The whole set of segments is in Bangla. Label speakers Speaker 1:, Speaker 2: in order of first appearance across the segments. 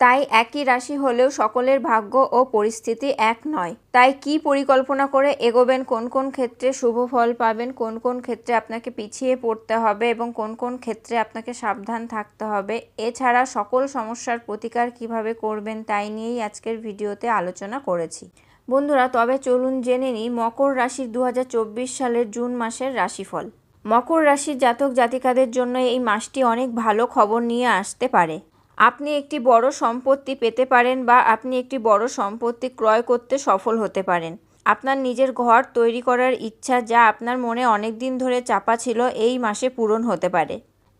Speaker 1: তাই একই রাশি হলেও সকলের ভাগ্য ও পরিস্থিতি এক নয়। তাই কি পরিকল্পনা করে এগোবেন? কোন কোন ক্ষেত্রে শুভ ফল পাবেন? কোন কোন ক্ষেত্রে আপনাকে পিছিয়ে পড়তে হবে? এবং কোন কোন ক্ষেত্রে আপনাকে সাবধান থাকতে হবে? এছাড়া সকল সমস্যার প্রতিকার কীভাবে করবেন তাই নিয়েই আজকের ভিডিওতে আলোচনা করেছি। বন্ধুরা, তবে চলুন জেনে নিই মকর রাশির দু হাজার চব্বিশ সালের জুন মাসের রাশিফল। মকর রাশির জাতক জাতিকাদের জন্য এই মাসটি অনেক ভালো খবর নিয়ে আসতে পারে। আপনি একটি বড় সম্পত্তি পেতে পারেন বা আপনি একটি বড় সম্পত্তি ক্রয় করতে সফল হতে পারেন। আপনার নিজের ঘর তৈরি করার ইচ্ছা যা আপনার মনে অনেক দিন ধরে চাপা ছিল এই মাসে পূরণ হতে পারে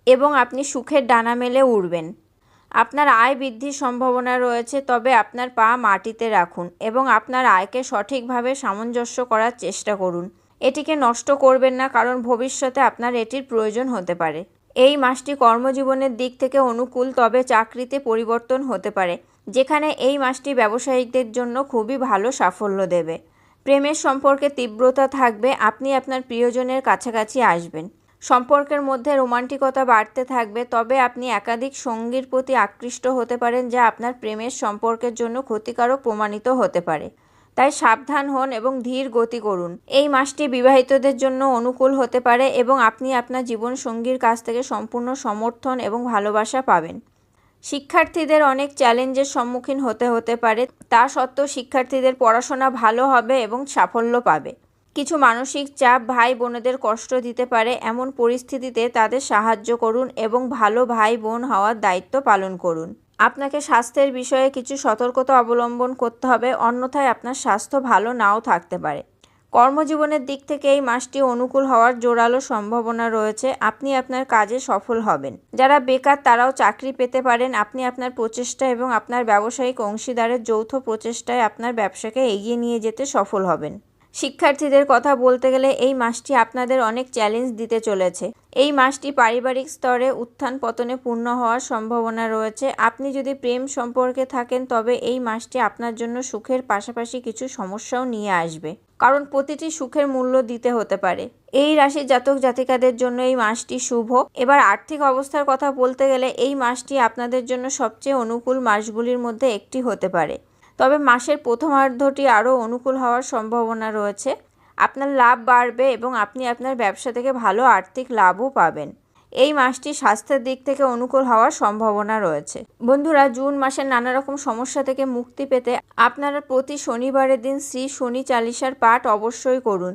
Speaker 1: এবং আপনি সুখের ডানা মেলে উড়বেন। আপনার আয় বৃদ্ধির সম্ভাবনা রয়েছে, তবে আপনার পা মাটিতে রাখুন এবং আপনার আয়কে সঠিকভাবে সামঞ্জস্য করার চেষ্টা করুন। এটিকে নষ্ট করবেন না, কারণ ভবিষ্যতে আপনার এটির প্রয়োজন হতে পারে। এই মাসটি কর্মজীবনের দিক থেকে অনুকূল, তবে চাকরিতে পরিবর্তন হতে পারে, যেখানে এই মাসটি ব্যবসায়িকদের জন্য খুবই ভালো সাফল্য দেবে। প্রেমের সম্পর্কে তীব্রতা থাকবে, আপনি আপনার প্রিয়জনের কাছাকাছি আসবেন। সম্পর্কের মধ্যে রোমান্টিকতা বাড়তে থাকবে, তবে আপনি একাধিক সঙ্গীর প্রতি আকৃষ্ট হতে পারেন, যা আপনার প্রেমের সম্পর্কের জন্য ক্ষতিকারক প্রমাণিত হতে পারে। তাই সাবধান হন এবং ধীর গতি করুন। এই মাসটি বিবাহিতদের জন্য অনুকূল হতে পারে এবং আপনি আপনার জীবন সঙ্গীর কাছ থেকে সম্পূর্ণ সমর্থন এবং ভালোবাসা পাবেন। শিক্ষার্থীদের অনেক চ্যালেঞ্জের সম্মুখীন হতে হতে পারে, তা সত্ত্বেও শিক্ষার্থীদের পড়াশোনা ভালো হবে এবং সাফল্য পাবে। কিছু মানসিক চাপ ভাই বোনেদের কষ্ট দিতে পারে, এমন পরিস্থিতিতে তাদের সাহায্য করুন এবং ভালো ভাই বোন হওয়ার দায়িত্ব পালন করুন। আপনাকে স্বাস্থ্যের বিষয়ে কিছু সতর্কতা অবলম্বন করতে হবে, অন্যথায় আপনার স্বাস্থ্য ভালো নাও থাকতে পারে। কর্মজীবনের দিক থেকে এই মাসটি অনুকূল হওয়ার জোরালো সম্ভাবনা রয়েছে, আপনি আপনার কাজে সফল হবেন। যারা বেকার তারাও চাকরি পেতে পারেন, আপনি আপনার প্রচেষ্টা এবং আপনার ব্যবসায়িক অংশীদারের যৌথ প্রচেষ্টায় আপনার ব্যবসাকে এগিয়ে নিয়ে যেতে সফল হবেন। শিক্ষার্থীদের কথা বলতে গেলে এই মাসটি আপনাদের অনেক চ্যালেঞ্জ দিতে চলেছে। এই মাসটি পারিবারিক স্তরে উত্থান পতনে পূর্ণ হওয়ার সম্ভাবনা রয়েছে। আপনি যদি প্রেম সম্পর্কে থাকেন, তবে এই মাসটি আপনার জন্য সুখের পাশাপাশি কিছু সমস্যাও নিয়ে আসবে। কারণ প্রতিটি সুখের মূল্য দিতে হতে পারে। এই রাশির জাতক জাতিকাদের জন্য এই মাসটি শুভ। এবার আর্থিক অবস্থার কথা বলতে গেলে এই মাসটি আপনাদের জন্য সবচেয়ে অনুকূল মাসগুলির মধ্যে একটি হতে পারে। তবে মাসের প্রথমার্ধটি আরও অনুকূল হওয়ার সম্ভাবনা রয়েছে। আপনার লাভ বাড়বে এবং আপনি আপনার ব্যবসা থেকে ভালো আর্থিক লাভও পাবেন। এই মাসটি স্বাস্থ্যের দিক থেকে অনুকূল হওয়ার সম্ভাবনা রয়েছে। বন্ধুরা, জুন মাসের নানা রকম সমস্যা থেকে মুক্তি পেতে আপনারা প্রতি শনিবারের দিন শ্রী শনি চালিশার পাঠ অবশ্যই করুন।